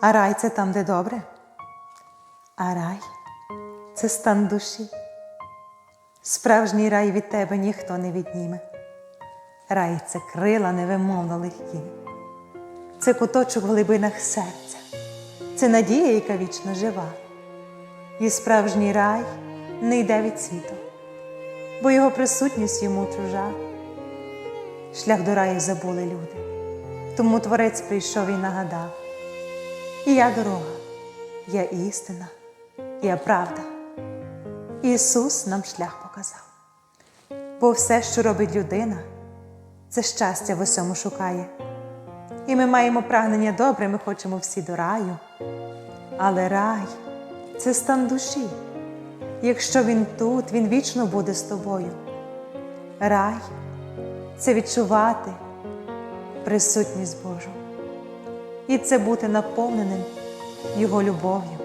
А рай це там, де добре. А рай це стан душі. Справжній рай від тебе ніхто не відніме. Рай це крила невимовно легкі. Це куточок в глибинах серця, це надія, яка вічно жива. І справжній рай не йде від світу, бо його присутність йому чужа. Шлях до раю забули люди, тому творець прийшов і нагадав. І я дорога, я істина, я правда. Ісус нам шлях показав. Бо все, що робить людина, це щастя в усьому шукає. І ми маємо прагнення добре, ми хочемо всі до раю. Але рай це стан душі. Якщо він тут, він вічно буде з тобою. Рай це відчувати присутність Божу. І це бути наповненим Його любов'ю.